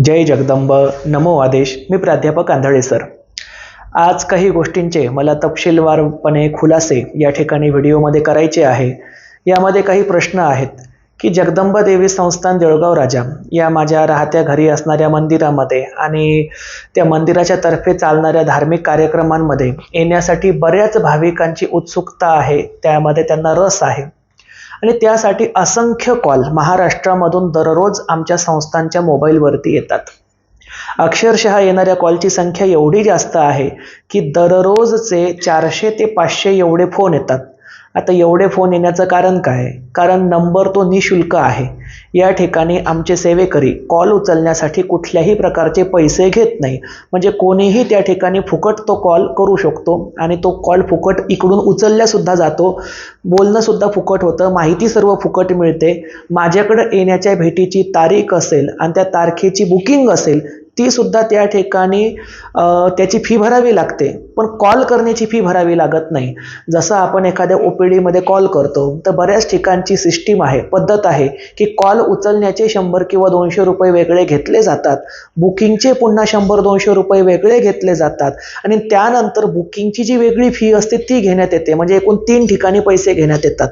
जय जगदंब. नमो आदेश. मी प्राध्यापक आंधळे सर. आज काही गोष्टींचे मला तपशीलवारपणे खुलासे या ठिकाणी व्हिडिओमध्ये करायचे आहे. यामध्ये काही प्रश्न आहेत की जगदंबा देवी संस्थान देळगाव राजा या माझ्या राहत्या घरी असणाऱ्या मंदिरामध्ये आणि त्या मंदिराच्या तर्फे चालणाऱ्या धार्मिक कार्यक्रमांमध्ये येण्यासाठी बऱ्याच भाविकांची उत्सुकता आहे त्यामध्ये त्यांना रस आहे. आणि त्यासाठी असंख्य कॉल महाराष्ट्रामधून दररोज आमच्या संस्थांच्या मोबाईलवरती येतात. अक्षरशः येणाऱ्या कॉलची संख्या एवढी जास्त आहे की दररोजचे चारशे ते पाचशे एवढे फोन येतात. आता एवढे फोन येण्याचं कारण काय? कारण नंबर तो निशुल्क आहे. या ठिकाणी आमचे सेवेकरी कॉल उचलण्यासाठी कुठल्याही प्रकारचे पैसे घेत नाही. म्हणजे कोणीही त्या ठिकाणी फुकट तो कॉल करू शकतो आणि तो कॉल फुकट इकडून उचलल्यासुद्धा जातो. बोलणंसुद्धा फुकट होतं. माहिती सर्व फुकट मिळते. माझ्याकडं येण्याच्या भेटीची तारीख असेल आणि त्या तारखेची बुकिंग असेल ती सुद्धा त्या ठिकाणी त्याची फी भरावी लागते. पण कॉल करण्याची फी भरावी लागत नाही. जसं आपण एखाद्या ओ पी डीमध्ये कॉल करतो तर बऱ्याच ठिकाणची सिस्टीम आहे पद्धत आहे की कॉल उचलण्याचे शंभर किंवा दोनशे रुपये वेगळे घेतले जातात. बुकिंगचे पुन्हा शंभर दोनशे रुपये वेगळे घेतले जातात. आणि त्यानंतर बुकिंगची जी वेगळी फी असते ती घेण्यात येते. म्हणजे एकूण तीन ठिकाणी पैसे घेण्यात येतात.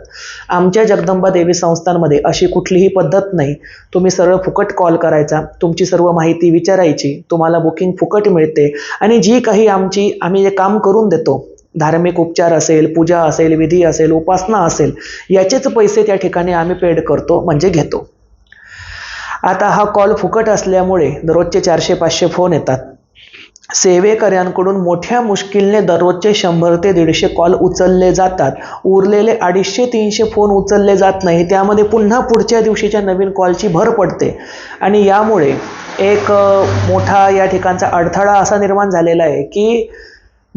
आमच्या जगदंबा देवी संस्थांमध्ये अशी कुठलीही पद्धत नाही. तुम्ही सरळ फुकट कॉल करायचा. तुमची सर्व माहिती विचारायची. तुम्हाला बुकिंग फुकट मिळते. आणि जी काही आमची आम्ही जे काम करून देतो धार्मिक उपचार असेल पूजा असेल विधी असेल उपासना असेल याचेच पैसे त्या ठिकाणी आम्ही पेड करतो म्हणजे घेतो. आता हा कॉल फुकट असल्यामुळे दररोजचे चारशे पाचशे फोन येतात. सेवेकऱ्यांकडून मोठ्या मुश्किलने दररोजचे शंभर ते दीडशे कॉल उचलले जातात. उरलेले अडीचशे तीनशे फोन उचलले जात नाही. त्यामध्ये पुन्हा पुढच्या दिवशीच्या नवीन कॉलची भर पडते. आणि यामुळे एक मोठा या ठिकाणचा अडथळा असा निर्माण झालेला आहे की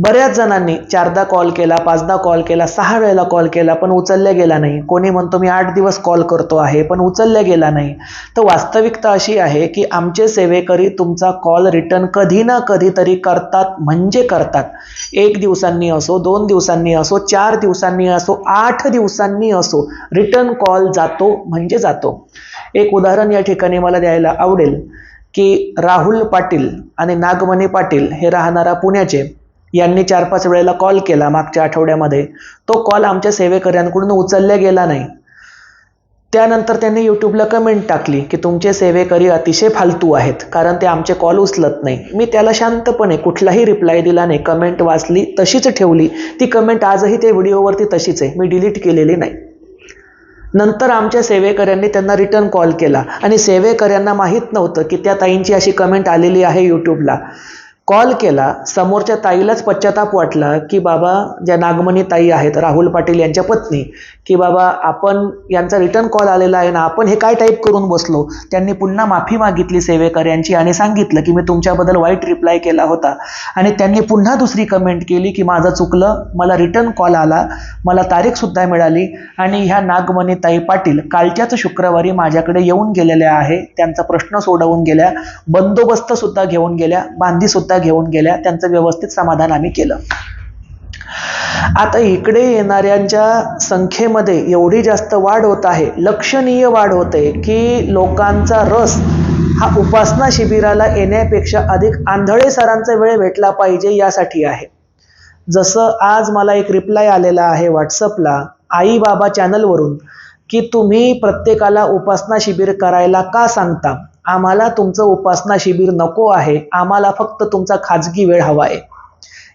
बऱ्याच जणांनी चारदा कॉल केला पाचदा कॉल केला सहा वेळेला कॉल केला पण उचलल्या गेला नाही. कोणी म्हणतो मी आठ दिवस कॉल करतो आहे पण उचलल्या गेला नाही. तर वास्तविकता अशी आहे की आमचे सेवेकरी तुमचा कॉल रिटर्न कधी ना कधीतरी करतात म्हणजे करतात. एक दिवसांनी असो दोन दिवसांनी असो चार दिवसांनी असो आठ दिवसांनी असो रिटर्न कॉल जातो म्हणजे जातो. एक उदाहरण या ठिकाणी मला द्यायला आवडेल की राहुल पाटील आणि नागमणी पाटील हे राहणारा पुण्याचे यांनी चार पाच वेळेला कॉल केला मागच्या आठवड्यामध्ये. तो कॉल आमच्या सेवेकऱ्यांकडून उचलला गेला नाही. त्यानंतर त्यांनी यूट्यूबला कमेंट टाकली की तुमचे सेवेकरी अतिशय फालतू आहेत कारण ते आमचे कॉल उचलत नाही. मी त्याला शांतपणे कुठलाही रिप्लाय दिला नाही. कमेंट वाचली तशीच ठेवली. ती कमेंट आजही त्या व्हिडिओवरती तशीच आहे. मी डिलीट केलेली नाही. नंतर आमच्या सेवेकऱ्यांनी त्यांना रिटर्न कॉल केला. आणि सेवेकऱ्यांना माहीत नव्हतं की त्या ताईंची अशी कमेंट आलेली आहे यूट्यूबला कॉल केला समोरच्या ताईलाच पश्चाताप वाटला की बाबा ज्या नागमणी ताई आहेत राहुल पाटील यांच्या पत्नी की बाबा आपण यांचा रिटर्न कॉल आलेला आहे ना आपण हे काय टाईप करून बसलो? त्यांनी पुन्हा माफी मागितली सेवेकऱ्यांची आणि सांगितलं की मी तुमच्याबद्दल वाईट रिप्लाय केला होता. आणि त्यांनी पुन्हा दुसरी कमेंट केली की माझं चुकलं मला रिटर्न कॉल आला मला तारीखसुद्धा मिळाली आणि ह्या नागमणी ताई पाटील कालच्याच शुक्रवारी माझ्याकडे येऊन गेलेल्या आहे त्यांचा प्रश्न सोडवून गेल्या बंदोबस्तसुद्धा घेऊन गेल्या बांधीसुद्धा घेऊन गेल्या. त्यांचं व्यवस्थित समाधान आम्ही केलं. आता इकडे येणाऱ्यांच्या संख्येमध्ये एवढी जास्त वाढ होत आहे लक्षणीय वाढ होते की लोकांचा रस हा उपासना शिबिराला येण्यापेक्षा अधिक आंधळे सरांचा वेळ भेटला पाहिजे यासाठी आहे. जसं आज मला एक रिप्लाय आलेला आहे व्हॉट्सअपला आई बाबा चॅनलवरून की तुम्ही प्रत्येकाला उपासना शिबिर करायला का सांगता? आम्हाला तुमचं उपासना शिबिर नको आहे. आम्हाला फक्त तुमचा खाजगी वेळ हवा आहे.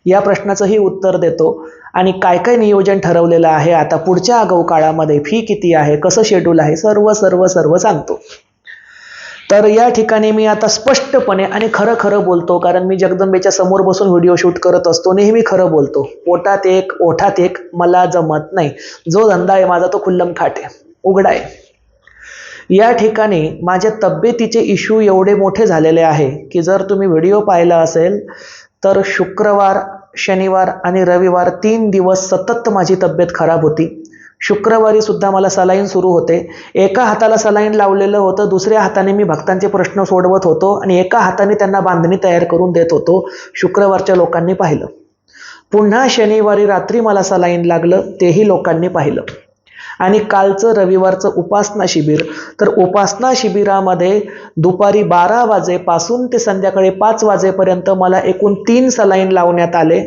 या प्रश्नाचंही उत्तर देतो. आणि काय काय नियोजन ठरवलेलं आहे? आता पुढच्या आगाऊ काळामध्ये फी किती आहे? कसं शेड्यूल आहे? सर्व सर्व सर्व सांगतो. तर या ठिकाणी मी आता स्पष्टपणे आणि खरं खरं बोलतो कारण मी जगदंबेच्या समोर बसून व्हिडिओ शूट करत असतो नेहमी खरं बोलतो. पोटात एक ओठात एक मला जमत नाही. जो धंदा आहे माझा तो खुल्लम खाट आहे. उघडा आहे. या ठिकाणी माझ्या तब्येतीचे इश्यू एवढे मोठे झालेले आहे की जर तुम्ही व्हिडिओ पाहिला असेल तर शुक्रवार शनिवार आणि रविवार तीन दिवस सतत माझी तब्येत खराब होती. शुक्रवारी सुद्धा मला सलाईन सुरू होते. एका हाताला सलाईन लावलेलं होतं दुसऱ्या हाताने मी भक्तांचे प्रश्न सोडवत होतो आणि एका हाताने त्यांना बांधणी तयार करून देत होतो शुक्रवारच्या लोकांनी पाहिलं. पुन्हा शनिवारी रात्री मला सलाईन लागलं तेही लोकांनी पाहिलं. आणि कालचं रविवारचं उपासना शिबिर. तर उपासना शिबिरामध्ये दुपारी बारा वाजेपासून ते संध्याकाळी पाच वाजेपर्यंत मला एकूण तीन सलाईन लावण्यात आले.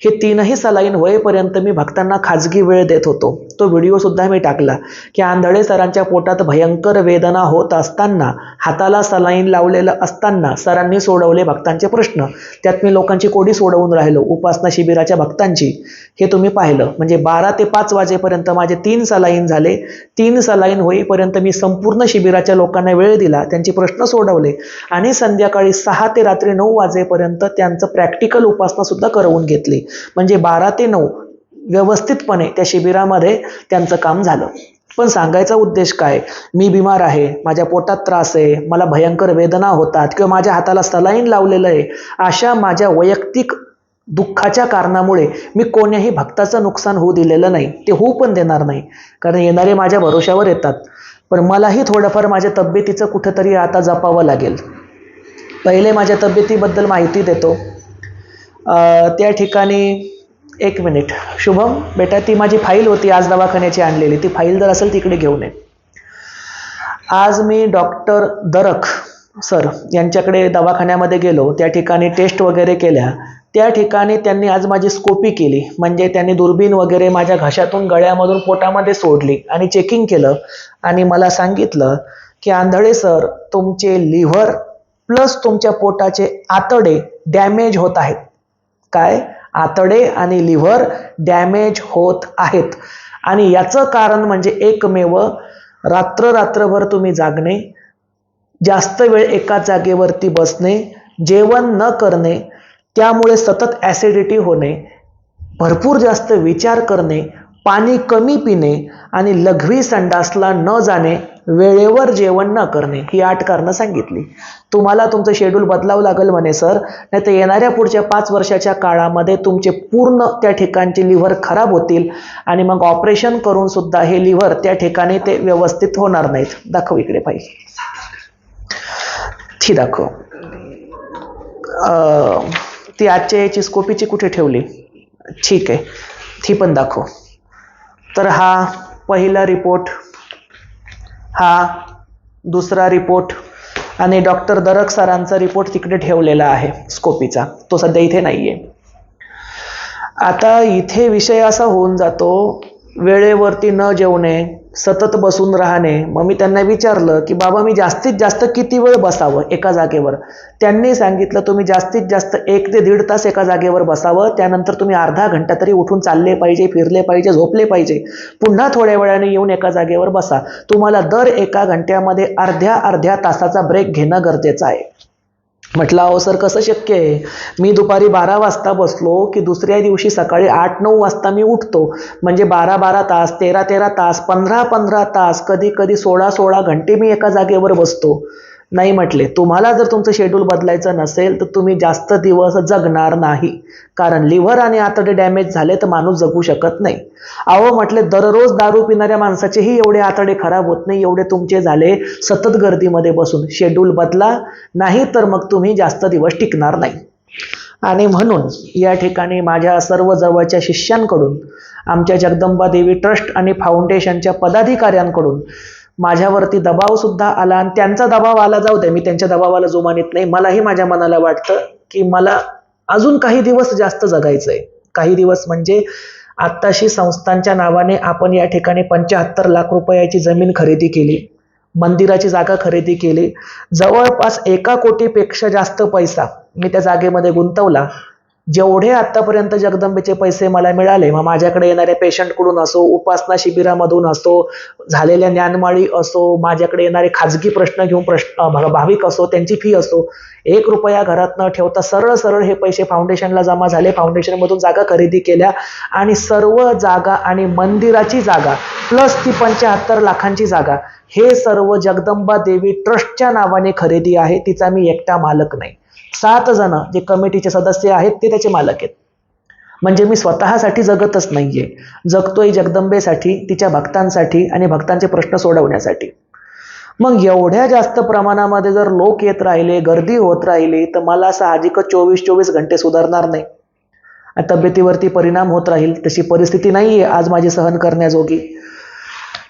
हे तीनही सलाईन होईपर्यंत मी भक्तांना खाजगी वेळ देत होतो. तो व्हिडिओसुद्धा मी टाकला की आंधळे सरांच्या पोटात भयंकर वेदना होत असताना हाताला सलाईन लावलेलं असताना सरांनी सोडवले भक्तांचे प्रश्न. त्यात मी लोकांची कोडी सोडवून राहिलो उपासना शिबिराच्या भक्तांची. हे तुम्ही पाहिलं. म्हणजे बारा ते पाच वाजेपर्यंत माझे तीन सलाईन झाले. तीन सलाईन होईपर्यंत मी संपूर्ण शिबिराच्या लोकांना वेळ दिला. त्यांचे प्रश्न सोडवले. आणि संध्याकाळी सहा ते रात्री नऊ वाजेपर्यंत त्यांचं प्रॅक्टिकल उपासना सुद्धा करवून घेतली. म्हणजे बारा ते नऊ व्यवस्थितपणे त्या शिबिरामध्ये त्यांचं काम झालं. पण सांगायचा उद्देश काय? मी बिमार आहे. माझ्या पोटात त्रास आहे. मला भयंकर वेदना होतात. किंवा माझ्या हाताला सलाईन लावलेलं आहे. अशा माझ्या वैयक्तिक दुःखाच्या कारणामुळे मी कोण्याही भक्ताचं नुकसान होऊ दिलेलं नाही ते होऊ पण देणार नाही. कारण येणारे माझ्या भरवशावर येतात. पण मलाही थोडंफार माझ्या तब्येतीचं कुठंतरी आता जपावं लागेल. पहिले माझ्या तब्येतीबद्दल माहिती देतो. त्या ठिकाणी एक मिनिट. शुभम बेटा ती माझी फाईल होती आज दवाखान्याची आणलेली. ती फाईल जर असेल तिकडे घेऊन ये. आज मी डॉक्टर दरख सर यांच्याकडे दवाखान्यामध्ये गेलो. त्या ठिकाणी टेस्ट वगैरे केल्या. त्या ठिकाणी त्यांनी आज माझी स्कोपी केली. म्हणजे त्यांनी दुर्बीण वगैरे माझ्या घशातून गळ्यामधून पोटामध्ये सोडली आणि चेकिंग केलं आणि मला सांगितलं की आंधळे सर तुमचे लिव्हर प्लस तुमच्या पोटाचे आतडे डॅमेज होत आहेत. काय? आतडे आणि लिव्हर डॅमेज होत आहेत. आणि याचं कारण म्हणजे एकमेव रात्र रात्रभर तुम्ही जागणे जास्त वेळ एका जागेवरती बसणे जेवण न करणे त्यामुळे सतत ॲसिडिटी होणे भरपूर जास्त विचार करणे पाणी कमी पिणे आणि लघवी संडासला न जाणे वेळेवर जेवण न करणे ही आठ कारणं सांगितली. तुम्हाला तुमचं शेड्यूल बदलावं लागेल म्हणे सर नाही तर येणाऱ्या पुढच्या पाच वर्षाच्या काळामध्ये तुमचे पूर्ण त्या ठिकाणचे लिव्हर खराब होतील आणि मग ऑपरेशन करून सुद्धा हे लिव्हर त्या ठिकाणी ते व्यवस्थित होणार नाहीत. दाखव इकडे पाहिजे ठीक दाखव. ती आजच्या याची स्कोपीची कुठे ठेवली? ठीक आहे. ती पण दाखव. तर हा पहिला रिपोर्ट हा दुसरा रिपोर्ट आणि डॉक्टर दरक सरांचा रिपोर्ट तिकडे ठेवलेला आहे स्कोपीचा तो सध्या इथे नाही आहे आता इथे विषय असा होऊन जातो वेळेवरती न जेवणे सतत बसून राहणे. मग मी त्यांना विचारलं की बाबा मी जास्तीत जास्त किती वेळ बसावं एका जागेवर? त्यांनी सांगितलं तुम्ही जास्तीत जास्त एक ते दीड तास एका जागेवर बसावं. त्यानंतर तुम्ही अर्धा घंटा तरी उठून चालले पाहिजे फिरले पाहिजे झोपले पाहिजे. पुन्हा थोड्या वेळाने येऊन एका जागेवर बसा. तुम्हाला दर एका घंट्यामध्ये अर्ध्या अर्ध्या तासाचा ब्रेक घेणं गरजेचं आहे. म्हटलं अहो सर कसं शक्य आहे? मी दुपारी बारा वाजता बसलो की दुसऱ्या दिवशी सकाळी आठ नऊ वाजता मी उठतो. म्हणजे बारा बारा तास तेरा तेरा तास पंधरा पंधरा तास कधी कधी सोळा सोळा घंटे मी एका जागेवर बसतो. नाही म्हटले. तुम्हाला जर तुमचं शेड्यूल बदलायचं नसेल तर तुम्ही जास्त दिवस जगणार नाही. कारण लिव्हर आणि आतडे डॅमेज झाले तर माणूस जगू शकत नाही. अहो म्हटले दररोज दारू पिणाऱ्या माणसाचेही एवढे आतडे खराब होत नाही एवढे तुमचे झाले सतत गर्दीमध्ये बसून. शेड्यूल बदला नाही तर मग तुम्ही जास्त दिवस टिकणार नाही. आणि म्हणून या ठिकाणी माझ्या सर्व जवळच्या शिष्यांकडून आमच्या जगदंबा देवी ट्रस्ट आणि फाउंडेशनच्या पदाधिकाऱ्यांकडून माझ्यावरती दबाव सुद्धा आला आणि त्यांचा दबाव आला जाऊ दे मी त्यांच्या दबावाला जुमानीत नाही. मलाही माझ्या मनाला वाटतं की मला अजून काही दिवस जास्त जगायचं आहे काही दिवस म्हणजे आत्ताशी संस्थांच्या नावाने आपण या ठिकाणी पंच्याहत्तर लाख रुपयाची जमीन खरेदी केली मंदिराची जागा खरेदी केली. जवळपास एका कोटीपेक्षा जास्त पैसा मी त्या जागेमध्ये गुंतवला. जेवढे आतापर्यंत जगदंबेचे पैसे मला मिळाले मग माझ्याकडे येणाऱ्या पेशंटकडून असो उपासना शिबिरामधून असो झालेल्या ज्ञानमाळी असो माझ्याकडे येणारे खाजगी प्रश्न घेऊन प्रश्न भाविक असो त्यांची फी असो एक रुपया घरात न ठेवता सरळ सरळ हे पैसे फाउंडेशनला जमा झाले फाउंडेशनमधून जागा खरेदी केल्या आणि सर्व जागा आणि मंदिराची जागा प्लस ती पंच्याहत्तर लाखांची जागा हे सर्व जगदंबा देवी ट्रस्टच्या नावाने खरेदी आहे तिचा मी एकटा मालक नाही. सात जण जे कमिटीचे सदस्य आहेत ते त्याचे मालक आहेत. म्हणजे मी स्वतःसाठी जगतच नाहीये. जगतोय जगदंबेसाठी तिच्या भक्तांसाठी आणि भक्तांचे प्रश्न सोडवण्यासाठी. मग एवढ्या जास्त प्रमाणामध्ये जर लोक येत राहिले गर्दी होत राहिली तर मला साहजिकच चोवीस चोवीस घंटे सुधारणार नाही. तब्येतीवरती परिणाम होत राहील तशी परिस्थिती नाही आहे आज माझी सहन करण्याजोगी.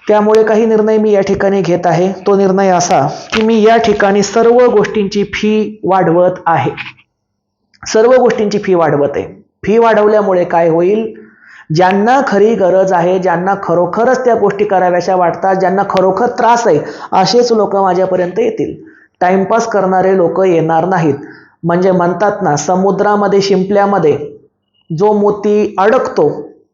त्यामुळे काही निर्णय मी या ठिकाणी घेत आहे. तो निर्णय असा की मी या ठिकाणी सर्व गोष्टींची फी वाढवत आहे. सर्व गोष्टींची फी वाढवत आहे. फी वाढवल्यामुळे काय होईल? ज्यांना खरी गरज आहे ज्यांना खरोखरच त्या गोष्टी कराव्याशा वाटतात ज्यांना खरोखर त्रास आहे असेच लोक माझ्यापर्यंत येतील. टाइमपास करणारे लोक येणार नाहीत. म्हणजे म्हणतात ना समुद्रामध्ये शिंपल्यामध्ये जो मोती अडकतो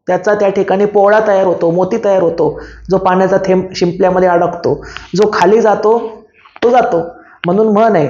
त्याचा त्या ठिकाणी पोळा तयार होतो मोती तयार होतो जो पाण्याचा थेंब शिंपल्यामध्ये अडकतो जो खाली जातो तो जातो. म्हणून म्हण आहे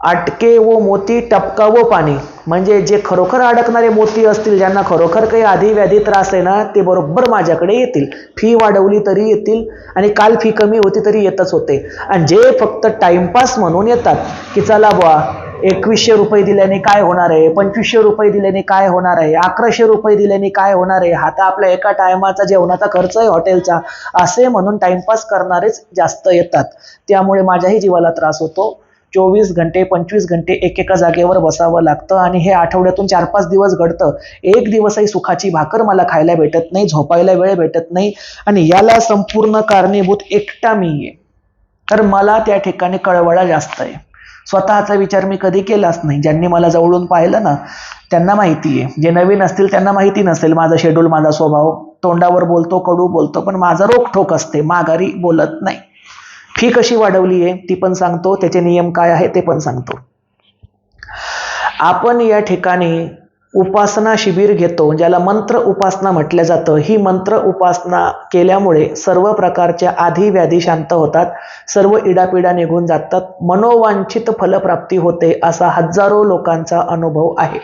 अटके व मोती टपका व पाणी. म्हणजे जे खरोखर अडकणारे मोती असतील ज्यांना खरोखर काही आधी व्याधी त्रास आहे ना ते बरोबर माझ्याकडे येतील. फी वाढवली तरी येतील आणि काल फी कमी होती तरी येतच होते. आणि जे फक्त टाइमपास म्हणून येतात की चला बुवा एकवीसशे रुपये दिल्याने काय होणार आहे? पंचवीसशे रुपये दिल्याने काय होणार आहे? अकराशे रुपये दिल्याने काय होणार आहे? हा तर आपल्या एका टायमाचा जेवणाचा खर्च आहे हॉटेलचा. असे म्हणून टाइमपास करणारेच जास्त येतात. त्यामुळे माझ्याही जीवाला त्रास होतो. चोवीस घंटे पंचवीस घंटे एकेका जागेवर बसावं लागतं आणि हे आठवड्यातून चार पाच दिवस घडतं. एक दिवसही सुखाची भाकर मला खायला भेटत नाही झोपायला वेळ भेटत नाही आणि याला संपूर्ण कारणीभूत एकटा मी आहे. तर मला त्या ठिकाणी कळवळा जास्त आहे. स्वतःचा विचार मी कधी केलाच नाही. ज्यांनी मला जवळून पाहिलं ना त्यांना माहिती आहे. जे नवीन असतील त्यांना माहिती नसेल माझा शेड्यूल माझा स्वभाव. तोंडावर बोलतो कडू बोलतो पण माझं रोखठोक असते. माघारी बोलत नाही. फी कशी वाढवली आहे ती पण सांगतो. त्याचे नियम काय आहे ते पण सांगतो. आपण या ठिकाणी उपासना शिबिर घेतो ज्याला मंत्र उपासना म्हटलं जातं. ही मंत्र उपासना केल्यामुळे सर्व प्रकारच्या आधी व्याधी शांत होतात सर्व इडापिडा निघून जातात मनोवांछित फलप्राप्ती होते असा हजारो लोकांचा अनुभव आहे.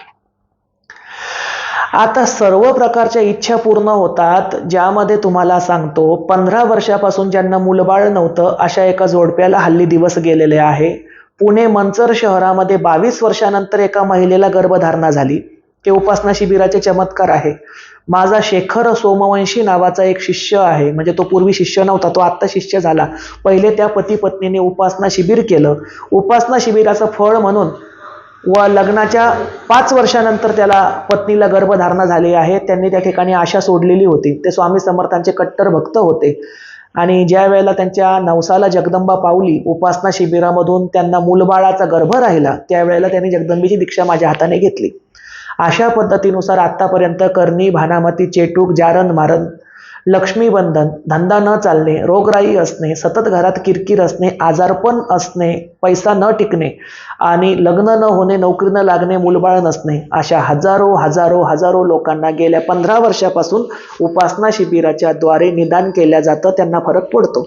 आता सर्व प्रकारच्या इच्छा पूर्ण होतात ज्यामध्ये तुम्हाला सांगतो पंधरा वर्षापासून ज्यांना मुलबाळ नव्हतं अशा एका जोडप्याला हल्ली दिवस गेलेले आहे. पुणे मंचर शहरामध्ये बावीस वर्षानंतर एका महिलेला गर्भधारणा झाली. ते उपासना शिबिराचे चमत्कार आहे. माझा शेखर सोमवंशी नावाचा एक शिष्य आहे. म्हणजे तो पूर्वी शिष्य नव्हता तो आत्ता शिष्य झाला. पहिले त्या पती पत्नीने उपासना शिबिर केलं. उपासना शिबिराचं फळ म्हणून व लग्नाच्या पाच वर्षानंतर त्याला पत्नीला गर्भधारणा झाली आहे. त्यांनी त्या ठिकाणी आशा सोडलेली होती. ते स्वामी समर्थांचे कट्टर भक्त होते. आणि ज्या वेळेला त्यांच्या नवसाला जगदंबा पावली उपासना शिबिरामधून त्यांना मूलबाळाचा गर्भ राहिला त्यावेळेला त्यांनी जगदंबीची दीक्षा माझ्या हाताने घेतली. अशा पद्धतीनुसार आत्तापर्यंत करणी भानामती चेटूक जारण मारण लक्ष्मीबंधन धंदा न चालणे रोगराई असणे सतत घरात किरकिर असणे आजारपण असणे पैसा न टिकणे आणि लग्न न होणे नोकरी न लागणे मुलबाळ नसणे अशा हजारो हजारो हजारो लोकांना गेल्या पंधरा वर्षापासून उपासना शिबिराच्या द्वारे निदान केल्या जातं त्यांना फरक पडतो.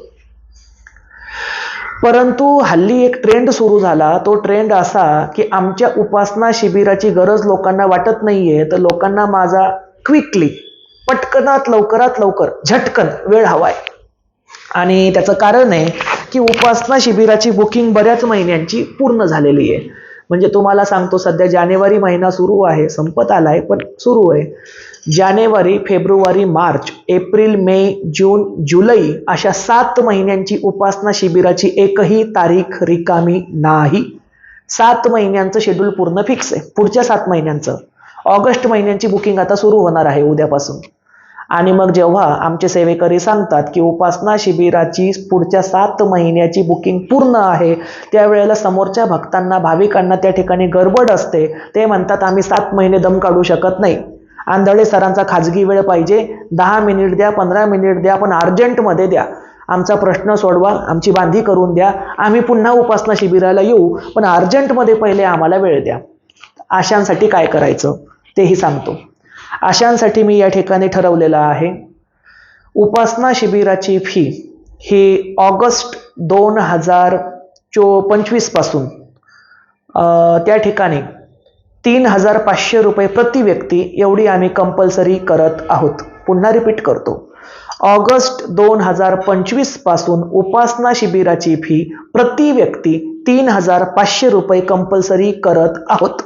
परंतु हल्ली एक ट्रेंड सुरू झाला. तो ट्रेंड असा की आमच्या उपासना शिबिराची गरज लोकांना वाटत नाहीये. तर लोकांना माझा क्विकली पटकनात लवकरात लवकर झटकन वेळ हवाय. आणि त्याचं कारण आहे की उपासना शिबिराची बुकिंग बऱ्याच महिन्यांची पूर्ण झालेली आहे. म्हणजे तुम्हाला सांगतो सध्या जानेवारी महिना सुरू आहे संपत आलाय पण सुरू आहे. जानेवारी फेब्रुवारी मार्च एप्रिल मे जून जुलै अशा सात महिन्यांची उपासना शिबिराची एकही तारीख रिकामी नाही. सात महिन्यांचं शेड्यूल पूर्ण फिक्स आहे. पुढच्या सात महिन्यांचं. ऑगस्ट महिन्यांची बुकिंग आता सुरू होणार आहे उद्यापासून. आणि मग जेव्हा आमचे सेवेकरी सांगतात की उपासना शिबिराची पुढच्या सात महिन्याची बुकिंग पूर्ण आहे त्यावेळेला समोरच्या भक्तांना भाविकांना त्या ठिकाणी गडबड असते. ते म्हणतात आम्ही सात महिने दम काढू शकत नाही. आंधळे सरांचा खाजगी वेळ पाहिजे. दहा मिनिट द्या पंधरा मिनिट द्या पण अर्जंटमध्ये द्या. आमचा प्रश्न सोडवा आमची बांधी करून द्या. आम्ही पुन्हा उपासना शिबिराला येऊ पण अर्जंटमध्ये पहिले आम्हाला वेळ द्या. आशांसाठी काय करायचं? तेही सांगतो. आशांसाठी मी या ठिकाणी ठरवलेलं आहे. उपासना शिबिराची फी ही ऑगस्ट दोन हजार चो पंचवीसपासून त्या ठिकाणी तीन हजार पाचशे रुपये प्रति व्यक्ती एवढी आम्ही कंपल्सरी करत आहोत. पुन्हा रिपीट करतो. ऑगस्ट दोन हजार पंचवीसपासून उपासना शिबिराची फी प्रति व्यक्ती तीन हजार पाचशे रुपये कंपल्सरी करत आहोत.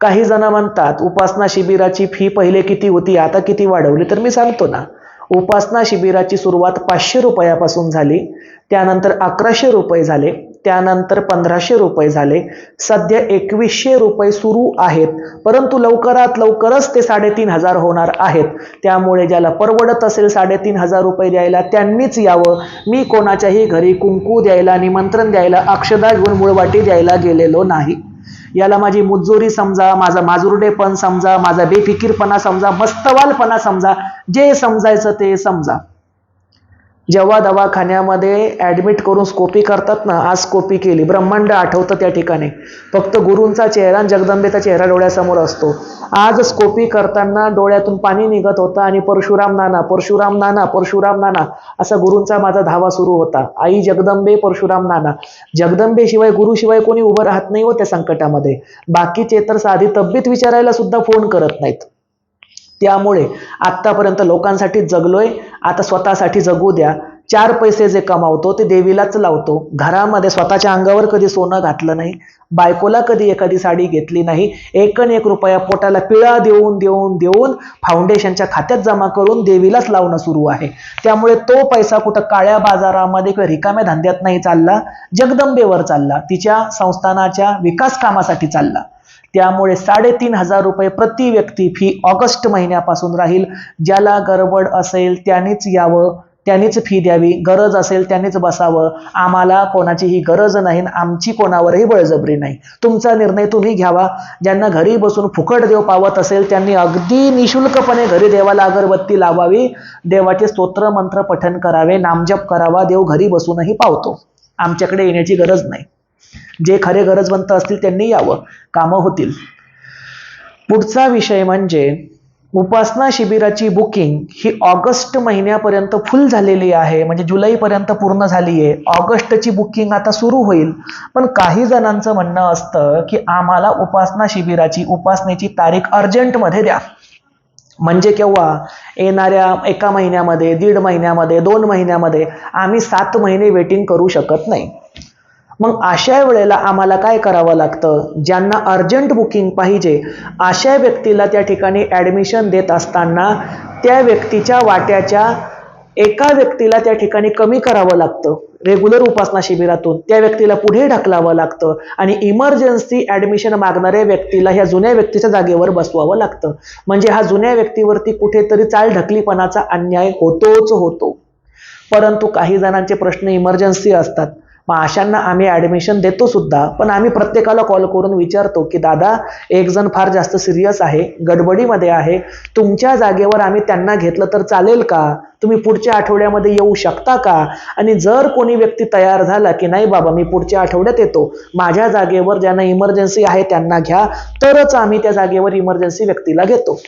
काही जण म्हणतात उपासना शिबिराची फी पहिले किती होती आता किती वाढवली? तर मी सांगतो ना. उपासना शिबिराची सुरुवात पाचशे रुपयापासून झाली त्यानंतर अकराशे रुपये झाले त्यानंतर पंधराशे रुपये झाले. सध्या एकवीसशे रुपये सुरू आहेत. परंतु लवकरात लवकरच ते साडेतीन हजार होणार आहेत. त्यामुळे ज्याला परवडत असेल साडेतीन हजार रुपये द्यायला त्यांनीच यावं. मी कोणाच्याही घरी कुंकू द्यायला निमंत्रण द्यायला अक्षदा घेऊन मुळवाटी द्यायला गेलेलो नाही. याला माझी मुजोरी समजा माझा माजुरडेपण समजा माझा बेफिकीरपणा समजा मस्तवालपणा समजा जे समजायचं ते समजा. जेव्हा दवाखान्यामध्ये ॲडमिट करून स्कोपी करतात ना आज स्कोपी केली. ब्रह्मांड आठवतं त्या ठिकाणी. फक्त गुरूंचा चेहरा आणि जगदंबेचा चेहरा डोळ्यासमोर असतो. आज स्कोपी करताना डोळ्यातून पाणी निघत होतं आणि परशुराम नाना परशुराम नाना परशुराम नाना असा गुरूंचा माझा धावा सुरू होता. आई जगदंबे परशुराम नाना. जगदंबेशिवाय गुरुशिवाय कोणी उभं राहत नाही हो त्या संकटामध्ये. बाकीचे तर साधी तब्येत विचारायला सुद्धा फोन करत नाहीत. त्यामुळे आत्तापर्यंत लोकांसाठी जगलोय. आता स्वतःसाठी जगू द्या. चार पैसे जे कमावतो ते देवीलाच लावतो. घरामध्ये स्वतःच्या अंगावर कधी सोनं घातलं नाही. बायकोला कधी एखादी साडी घेतली नाही. एकन एक रुपया पोटाला पिळा देऊन देऊन देऊन फाउंडेशनच्या खात्यात जमा करून देवीलाच लावणं सुरू आहे. त्यामुळे तो पैसा कुठं काळ्या बाजारामध्ये किंवा रिकाम्या धंद्यात नाही चालला जगदंबेवर चालला. तिच्या संस्थानाच्या विकास कामासाठी चालला. त्यामुळे साडेतीन हजार रुपये प्रति व्यक्ती फी ऑगस्ट महिन्यापासून राहील. ज्याला गडबड असेल त्यांनीच यावं त्यांनीच फी द्यावी. गरज असेल त्यांनीच बसावं. आम्हाला कोणाचीही गरज नाही आमची कोणावरही बळजबरी नाही. तुमचा निर्णय तुम्ही घ्यावा. ज्यांना घरी बसून फुकट देव पावत असेल त्यांनी अगदी निशुल्कपणे घरी देवाला अगरबत्ती लावावी. देवाचे स्तोत्र मंत्र पठन करावे. नामजप करावा. देव घरी बसूनही पावतो. आमच्याकडे येण्याची गरज नाही. जे खरे गरजवंत असतील त्यांनी यावं कामं होतील. पुढचा विषय म्हणजे उपासना शिबिराची बुकिंग ही ऑगस्ट महिन्यापर्यंत फुल झालेली आहे म्हणजे जुलैपर्यंत पूर्ण झाली आहे ऑगस्टची बुकिंग आता सुरू होईल. पण काही जणांचं म्हणणं असतं की आम्हाला उपासना शिबिराची उपासनेची तारीख अर्जंटमध्ये द्या. म्हणजे केव्हा? येणाऱ्या एका महिन्यामध्ये दीड महिन्यामध्ये दोन महिन्यामध्ये आम्ही सात महिने वेटिंग करू शकत नाही. मग अशा वेळेला आम्हाला काय करावं लागतं? ज्यांना अर्जंट बुकिंग पाहिजे अशा व्यक्तीला त्या ठिकाणी ॲडमिशन देत असताना त्या व्यक्तीच्या वाट्याच्या एका व्यक्तीला त्या ठिकाणी कमी करावं लागतं. रेग्युलर उपासना शिबिरातून त्या व्यक्तीला पुढे ढकलावं लागतं आणि इमर्जन्सी ॲडमिशन मागणाऱ्या व्यक्तीला ह्या जुन्या व्यक्तीच्या जागेवर बसवावं लागतं. म्हणजे हा जुन्या व्यक्तीवरती कुठेतरी चाल ढकलीपणाचा अन्याय होतोच होतो. परंतु काही जणांचे प्रश्न इमर्जन्सी असतात. मग अशांना आम्ही ॲडमिशन देतो सुद्धा. पण आम्ही प्रत्येकाला कॉल करून विचारतो की दादा एक जण फार जास्त सिरियस आहे गडबडीमध्ये आहे. तुमच्या जागेवर आम्ही त्यांना घेतलं तर चालेल का? तुम्ही पुढच्या आठवड्यामध्ये येऊ शकता का? आणि जर कोणी व्यक्ती तयार झाला की नाही बाबा मी पुढच्या आठवड्यात येतो. माझ्या जागेवर ज्यांना इमर्जन्सी आहे त्यांना घ्या तरच आम्ही त्या जागेवर इमर्जन्सी व्यक्तीला घेतो.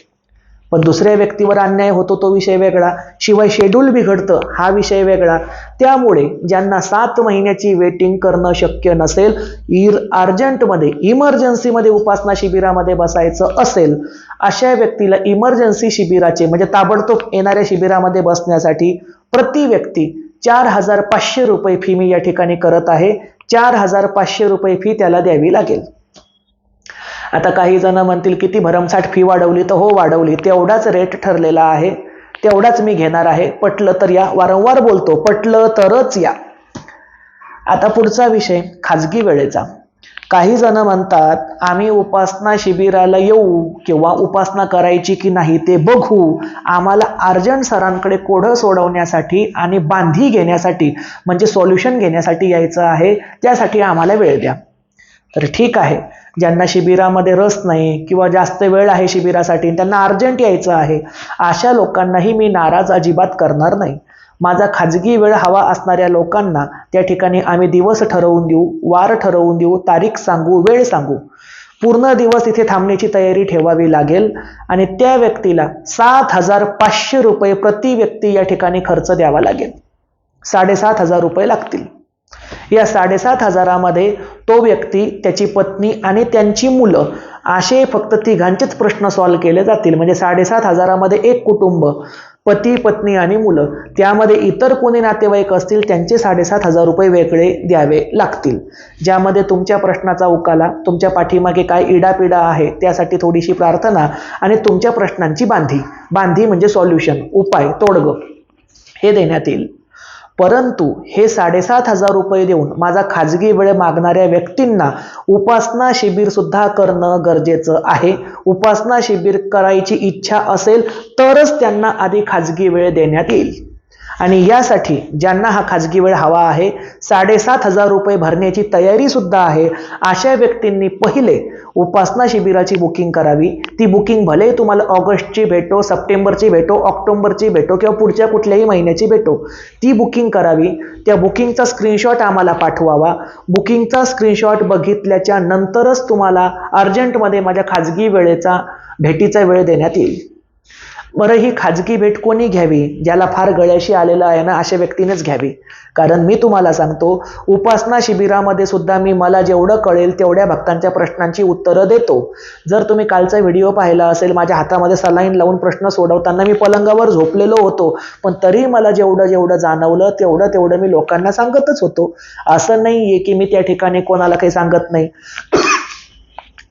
पण दुसऱ्या व्यक्तीवर अन्याय होतो तो विषय वेगळा. शिवाय शेड्यूल बिघडतं हा विषय वेगळा. त्यामुळे ज्यांना सात महिन्याची वेटिंग करणं शक्य नसेल इर अर्जंटमध्ये इमर्जन्सीमध्ये उपासना शिबिरामध्ये बसायचं असेल अशा व्यक्तीला इमर्जन्सी शिबिराचे म्हणजे ताबडतोब येणाऱ्या शिबिरामध्ये बसण्यासाठी प्रति व्यक्ती चार हजार पाचशे रुपये फी मी या ठिकाणी करत आहे. चार हजार पाचशे रुपये फी त्याला द्यावी लागेल. आता काही जण म्हणतील किती भरमसाठ फी वाढवली तर हो वाढवली. तेवढाच रेट ठरलेला आहे. तेवढाच मी घेणार आहे. पटलं तर या. वारंवार बोलतो पटलं तरच या. आता पुढचा विषय खाजगी वेळेचा. काही जण म्हणतात आम्ही उपासना शिबिराला येऊ किंवा उपासना करायची की नाही ते बघू. आम्हाला अर्जंट सरांकडे कोढं सोडवण्यासाठी आणि बांधी घेण्यासाठी म्हणजे सॉल्युशन घेण्यासाठी यायचं आहे. त्यासाठी आम्हाला वेळ द्या. तर ठीक आहे. ज्यांना शिबिरामध्ये रस नाही किंवा जास्त वेळ आहे शिबिरासाठी त्यांना अर्जंट यायचं आहे. अशा लोकांनाही मी नाराज अजिबात करणार नाही. माझा खाजगी वेळ हवा असणाऱ्या लोकांना त्या ठिकाणी आम्ही दिवस ठरवून देऊ वार ठरवून देऊ तारीख सांगू वेळ सांगू. पूर्ण दिवस इथे थांबण्याची तयारी ठेवावी लागेल आणि त्या व्यक्तीला सात हजार पाचशे रुपये प्रति व्यक्ती या ठिकाणी खर्च द्यावा लागेल. साडेसात हजार रुपये लागतील. या साडेसात हजारामध्ये तो व्यक्ती त्याची पत्नी आणि त्यांची मुलं असे फक्त तिघांचेच प्रश्न सॉल्व्ह केले जातील. म्हणजे साडेसात हजारामध्ये एक कुटुंब पती पत्नी आणि मुलं. त्यामध्ये इतर कोणी नातेवाईक असतील त्यांचे साडेसात हजार रुपये वेगळे द्यावे लागतील. ज्यामध्ये तुमच्या प्रश्नाचा उकाला तुमच्या पाठीमागे काय इडापिडा आहे त्यासाठी थोडीशी प्रार्थना आणि तुमच्या प्रश्नांची बांधी. बांधी म्हणजे सॉल्युशन उपाय तोडगं हे देण्यात येईल. परंतु हे साडेसात हजार रुपये देऊन माझा खाजगी वेळ मागणाऱ्या व्यक्तींना उपासना शिबिर सुद्धा करणं गरजेचं आहे. उपासना शिबिर करायची इच्छा असेल तरच त्यांना आधी खाजगी वेळ देण्यात येईल. आणि यासाठी ज्यांना हा खाजगी वेळ हवा आहे साडेसात हजार रुपये भरण्याची तयारीसुद्धा आहे अशा व्यक्तींनी पहिले उपासना शिबिराची बुकिंग करावी. ती बुकिंग भले तुम्हाला ऑगस्टची भेटो सप्टेंबरची भेटो ऑक्टोबरची भेटो किंवा पुढच्या कुठल्याही महिन्याची भेटो ती बुकिंग करावी. त्या बुकिंगचा स्क्रीनशॉट आम्हाला पाठवावा. बुकिंगचा स्क्रीनशॉट बघितल्याच्या नंतरच तुम्हाला अर्जंटमध्ये माझ्या खाजगी वेळेचा भेटीचा वेळ देण्यात येईल. बरं ही खाजगी भेट कोणी घ्यावी? ज्याला फार गळ्याशी आलेलं आहे ना अशा व्यक्तीनेच घ्यावी. कारण मी तुम्हाला सांगतो उपासना शिबिरामध्ये सुद्धा मी मला जेवढं कळेल तेवढ्या भक्तांच्या प्रश्नांची उत्तरं देतो. जर तुम्ही कालचा व्हिडिओ पाहिला असेल माझ्या हातामध्ये सलाईन लावून प्रश्न सोडवताना मी पलंगावर झोपलेलो होतो. पण तरी मला जेवढं जेवढं जाणवलं तेवढं तेवढं मी लोकांना सांगतच होतो. असं नाही आहे की मी त्या ठिकाणी कोणाला काही सांगत नाही.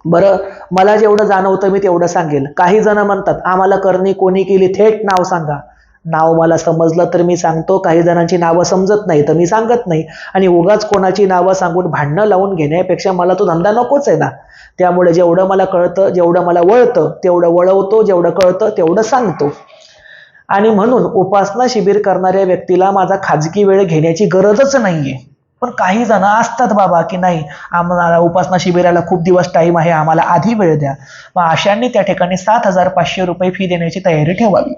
बरं मला जेवढं जाणवतं मी तेवढं सांगेल. काही जण म्हणतात आम्हाला करणी कोणी केली थेट नाव सांगा. नाव मला समजलं तर मी सांगतो काही जणांची नावं समजत नाही तर मी सांगत नाही. आणि उगाच कोणाची नावं सांगून भांडणं लावून घेण्यापेक्षा मला तो धंदा नकोच आहे ना. त्यामुळे जेवढं मला कळतं जेवढं मला वळतं तेवढं वळवतो जेवढं कळतं तेवढं सांगतो. आणि म्हणून उपासना शिबिर करणाऱ्या व्यक्तीला माझा खाजगी वेळ घेण्याची गरजच नाहीये. पण काही जण असतात बाबा की नाही आम्हाला उपासना शिबिराला खूप दिवस टाईम आहे आम्हाला आधी वेळ द्या. मग अशांनी त्या ठिकाणी सात हजार पाचशे रुपये फी देण्याची तयारी ठेवावी.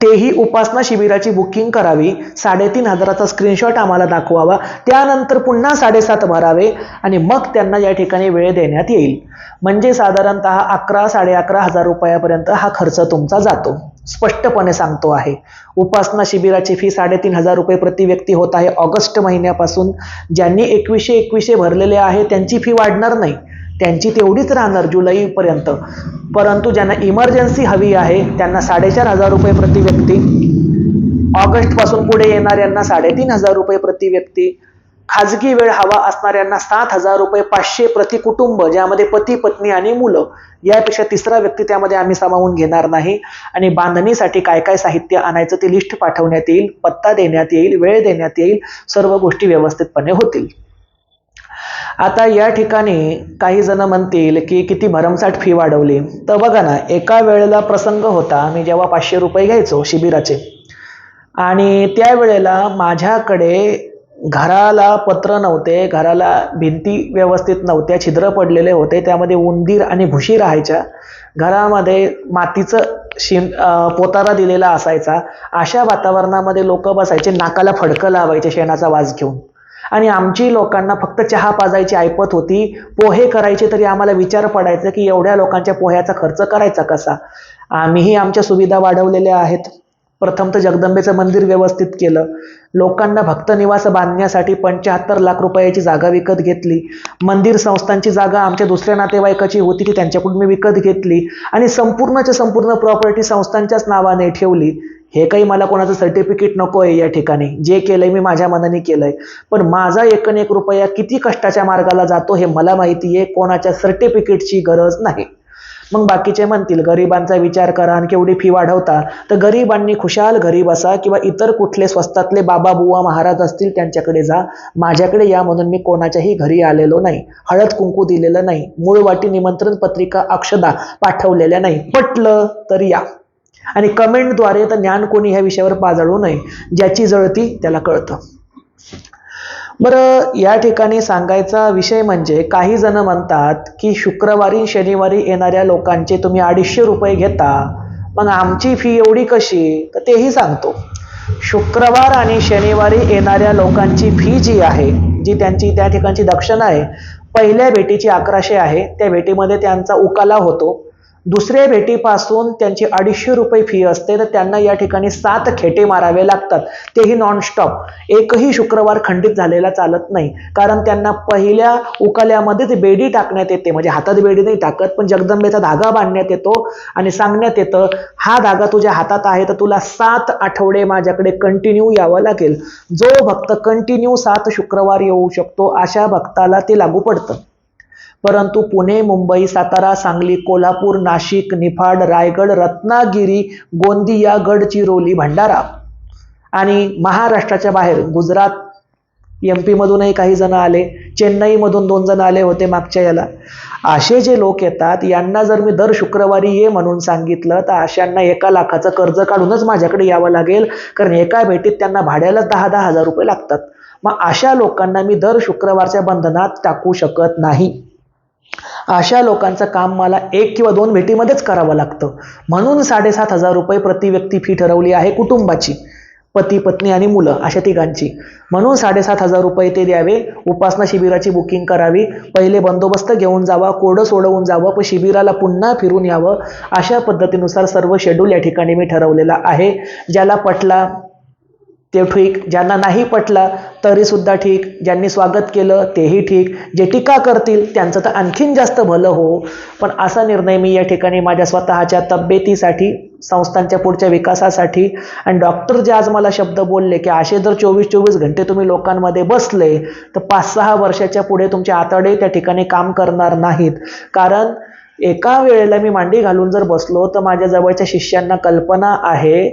तेही उपासना शिबिराची बुकिंग करावी. साडेतीन हजाराचा स्क्रीनशॉट आम्हाला दाखवावा. त्यानंतर पुन्हा साडेसात भरावे आणि मग त्यांना या ठिकाणी वेळ देण्यात येईल. म्हणजे साधारणतः अकरा साडे अकरा हजार रुपयापर्यंत हा खर्च तुमचा जातो. स्पष्टपणे सांगतो आहे. उपासना शिबिराची फी साडेतीन हजार रुपये प्रति व्यक्ती होत आहे. ऑगस्ट महिन्यापासून ज्यांनी एकवीसशे एकवीसशे भरलेले आहे त्यांची फी वाढणार नाही. त्यांची तेवढीच राहणार जुलैपर्यंत. परंतु ज्यांना इमर्जन्सी हवी आहे त्यांना साडेचार हजार रुपये प्रति व्यक्ती. ऑगस्टपासून पुढे येणाऱ्यांना साडेतीन हजार रुपये प्रति व्यक्ती. खाजगी वेळ हवा असणाऱ्यांना सात हजार रुपये पाचशे प्रति कुटुंब ज्यामध्ये पती पत्नी आणि मुलं. यापेक्षा तिसरा व्यक्ती त्यामध्ये आम्ही सामावून घेणार नाही. आणि बांधणीसाठी काय काय साहित्य आणायचं ती लिस्ट पाठवण्यात येईल पत्ता देण्यात येईल वेळ देण्यात येईल सर्व गोष्टी व्यवस्थितपणे होतील. आता या ठिकाणी काही जण म्हणतील की किती भरमसाठ फी वाढवली. तर बघा ना एका वेळेला प्रसंग होता मी जेव्हा पाचशे रुपये घ्यायचो शिबिराचे. आणि त्यावेळेला माझ्याकडे घराला पत्र नव्हते घराला भिंती व्यवस्थित नव्हत्या छिद्र पडलेले होते त्यामध्ये उंदीर आणि घुशी राहायच्या. घरामध्ये मातीचं शिम पोतारा दिलेला असायचा. अशा वातावरणामध्ये लोक बसायचे नाकाला फडकं लावायचे शेणाचा वास घेऊन. आणि आमची लोकांना फक्त चहा पाजायची ऐपत होती. पोहे करायचे तरी आम्हाला विचार पडायचा की एवढ्या लोकांच्या पोह्याचा खर्च करायचा कसा? आम्हीही आमच्या सुविधा वाढवलेल्या आहेत. प्रथम तर जगदंबेचं मंदिर व्यवस्थित केलं. लोकांना भक्त निवास बांधण्यासाठी पंच्याहत्तर लाख रुपयाची जागा विकत घेतली. मंदिर संस्थांची जागा आमच्या दुसऱ्या नातेवाईकाची होती ती त्यांच्याकडून मी विकत घेतली. आणि संपूर्णच्या संपूर्ण प्रॉपर्टी संस्थांच्याच नावाने ठेवली. हे काही मला कोणाचं सर्टिफिकेट नको आहे या ठिकाणी. जे केलंय मी माझ्या मनाने केलंय. पण माझा एकन एक रुपया किती कष्टाच्या मार्गाला जातो हे मला माहिती आहे कोणाच्या सर्टिफिकेटची गरज नाही. मग बाकीचे म्हणतील गरिबांचा विचार करा आणि केवढी फी वाढवता. तर गरिबांनी खुशाल घरी बसा किंवा इतर कुठले स्वस्तातले बाबा बुवा महाराज असतील त्यांच्याकडे जा. माझ्याकडे या म्हणून मी कोणाच्याही घरी आलेलो नाही. हळद कुंकू दिलेलं नाही. मूळ वाटी निमंत्रण पत्रिका अक्षदा पाठवलेल्या नाही. पटलं तर या. आणि कमेंटद्वारे तर ज्ञान कोणी ह्या विषयावर पाजळू नये ज्याची जळती त्याला कळतं. बरं या ठिकाणी सांगायचा विषय म्हणजे काही जण म्हणतात की शुक्रवारी शनिवारी येणाऱ्या लोकांचे तुम्ही अडीचशे रुपये घेता मग आमची फी एवढी कशी? तर तेही सांगतो. शुक्रवार आणि शनिवारी येणाऱ्या लोकांची फी जी आहे जी त्यांची त्या ठिकाणची दक्षिणा आहे पहिल्या भेटीची अकराशे आहे त्या भेटीमध्ये त्यांचा उकाला होतो. दुसऱ्या भेटीपासून त्यांची अडीचशे रुपये फी असते. तर त्यांना या ठिकाणी सात खेटे मारावे लागतात. तेही नॉनस्टॉप एकही शुक्रवार खंडित झालेला चालत नाही. कारण त्यांना पहिल्या उकाल्यामध्येच बेडी टाकण्यात येते. म्हणजे हातात बेडी नाही टाकत पण जगदंबेचा धागा बांधण्यात येतो आणि सांगण्यात येतं हा धागा तुझ्या हातात आहे तर तुला सात आठवडे माझ्याकडे कंटिन्यू यावं लागेल. जो भक्त कंटिन्यू सात शुक्रवार येऊ शकतो अशा भक्ताला ते लागू पडतं. परंतु पुणे मुंबई सातारा सांगली कोल्हापूर नाशिक निफाड रायगड रत्नागिरी गोंदिया गडचिरोली भंडारा आणि महाराष्ट्राच्या बाहेर गुजरात एम पीमधूनही काही जण आले. चेन्नईमधून दोन जण आले होते मागच्या याला. असे जे लोक येतात यांना जर मी दर शुक्रवारी ये म्हणून सांगितलं तर अशांना एका लाखाचं कर्ज काढूनच माझ्याकडे यावं लागेल. कारण एका भेटीत त्यांना भाड्यालाच दहा दहा हजार रुपये लागतात. मग अशा लोकांना मी दर शुक्रवारच्या बंधनात टाकू शकत नाही. अशा लोकांचं काम मला एक किंवा दोन भेटीमध्येच करावं लागतं. म्हणून साडेसात हजार रुपये प्रति व्यक्ती फी ठरवली आहे कुटुंबाची. पती पत्नी आणि मुलं अशा तिघांची. म्हणून साडेसात हजार रुपये ते द्यावे. उपासना शिबिराची बुकिंग करावी. पहिले बंदोबस्त घेऊन जावा. कोडं सोडवून जावं. पण शिबिराला पुन्हा फिरून यावं. अशा पद्धतीनुसार सर्व शेड्यूल या ठिकाणी मी ठरवलेला आहे. ज्याला पटला ते ठीक. ज्यांना नाही पटला तरीसुद्धा ठीक. ज्यांनी स्वागत केलं तेही ठीक. जे टीका करतील त्यांचं तर आणखीन जास्त भलं हो. पण असा निर्णय मी या ठिकाणी माझ्या स्वतःच्या तब्येतीसाठी संस्थांच्या पुढच्या विकासासाठी आणि डॉक्टर जे आज मला शब्द बोलले की असे जर चोवीस चोवीस घंटे तुम्ही लोकांमध्ये बसले तर पाच सहा वर्षाच्या पुढे तुमचे आतडे त्या ठिकाणी काम करणार नाहीत. कारण एका वेळेला मी मांडी घालून जर बसलो तर माझ्या जवळच्या शिष्यांना कल्पना आहे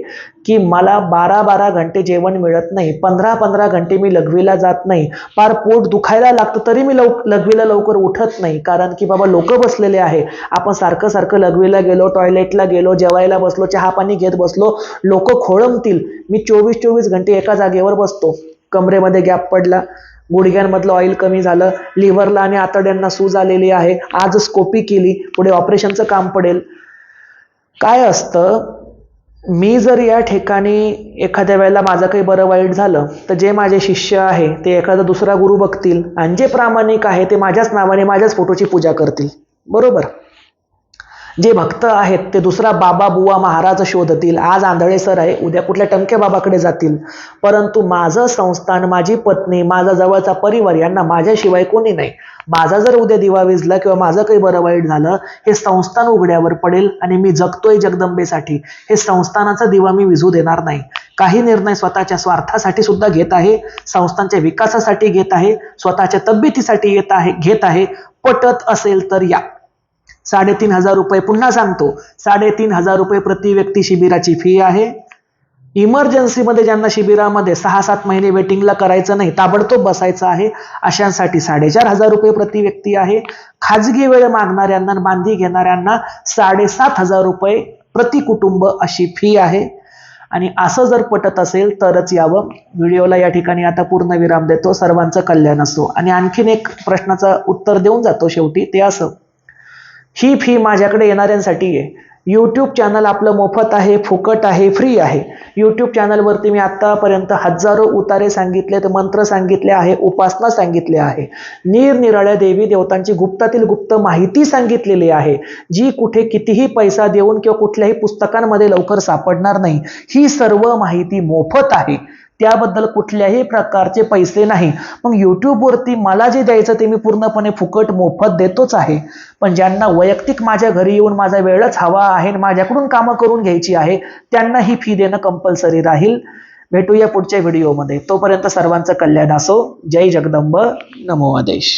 की मला बारा बारा घंटे जेवण मिळत नाही पंधरा पंधरा घंटे मी लघवीला जात नाही फार पोट दुखायला लागतं तरी मी लव लघवीला लवकर उठत नाही कारण की बाबा लोक बसलेले आहे. आपण सारखं सारखं लघवीला गेलो टॉयलेटला गेलो जेवायला बसलो चहा पाणी घेत बसलो लोक खोळंबतील. मी चोवीस चोवीस घंटे एका जागेवर बसतो. कमरेमध्ये गॅप पडला. गुडघ्यांमधलं ऑइल कमी झालं लिव्हरला आणि आतड्यांना सूज आलेली आहे. आज स्कोपी केली पुढे ऑपरेशनचं काम पडेल. काय असतं मी जर या ठिकाणी एखाद्या वेळेला माझं काही बरं वाईट झालं तर जे माझे शिष्य आहे ते एखादा दुसरा गुरु बघतील आणि जे प्रामाणिक आहे ते माझ्याच नावाने माझ्याच फोटोची पूजा करतील. बरोबर? जे भक्त आहेत ते दुसरा बाबा बुवा महाराज शोधतील. आज आंधळे सर आहे उद्या कुठल्या टमके बाबाकडे जातील. परंतु माझं संस्थान माझी पत्नी माझा जवळचा परिवार यांना माझ्याशिवाय कोणी नाही. माझा जर उद्या दिवा विजला किंवा माझं काही बरं वाईट झालं हे संस्थान उघड्यावर पडेल आणि मी जगतोय जगदंबेसाठी. हे संस्थानाचा दिवा मी विझू देणार नाही. काही निर्णय स्वतःच्या स्वार्थासाठी सुद्धा घेत आहे संस्थांच्या विकासासाठी घेत आहे स्वतःच्या तब्येतीसाठी येत आहे घेत आहे. पटत असेल तर या. साडेतीन हजार रुपये पुन्हा सांगतो. साडेतीन हजार रुपये प्रति व्यक्ती शिबिराची फी आहे. इमर्जन्सीमध्ये ज्यांना शिबिरामध्ये सहा सात महिने वेटिंगला करायचं नाही ताबडतोब बसायचं आहे अशांसाठी साडेचार हजार रुपये प्रति व्यक्ती आहे. खाजगी वेळ मागणाऱ्यांना बांधी घेणाऱ्यांना साडेसात हजार रुपये प्रति कुटुंब अशी फी आहे. आणि असं जर पटत असेल तरच यावं. व्हिडिओला या ठिकाणी आता पूर्ण विराम देतो. सर्वांचं कल्याण असो. आणि आणखीन एक प्रश्नाचं उत्तर देऊन जातो शेवटी. ते असं. ही फी माझ्याकडे येणाऱ्यांसाठी आहे. यूट्यूब चॅनल आपलं मोफत आहे फुकट आहे फ्री आहे. यूट्यूब चॅनलवरती मी आत्तापर्यंत हजारो उतारे सांगितलेत मंत्र सांगितले आहे उपासना सांगितले आहे. निरनिराळ्या देवी देवतांची गुप्तातील गुप्त माहिती सांगितलेली आहे. जी कुठे कितीही पैसा देऊन किंवा कुठल्याही पुस्तकांमध्ये लवकर सापडणार नाही. ही सर्व माहिती मोफत आहे. त्याबद्दल कुठल्याही प्रकारचे पैसे नाही. मग यूट्यूबवरती मला जे द्यायचं ते मी पूर्णपणे फुकट मोफत देतोच आहे. पण ज्यांना वैयक्तिक माझ्या घरी येऊन माझा वेळच हवा आहे आणि माझ्याकडून कामं करून घ्यायची आहे त्यांना ही फी देणं कंपल्सरी राहील. भेटूया पुढच्या व्हिडिओमध्ये तोपर्यंत सर्वांचं कल्याण असो. जय जगदंब. नमो आदेश.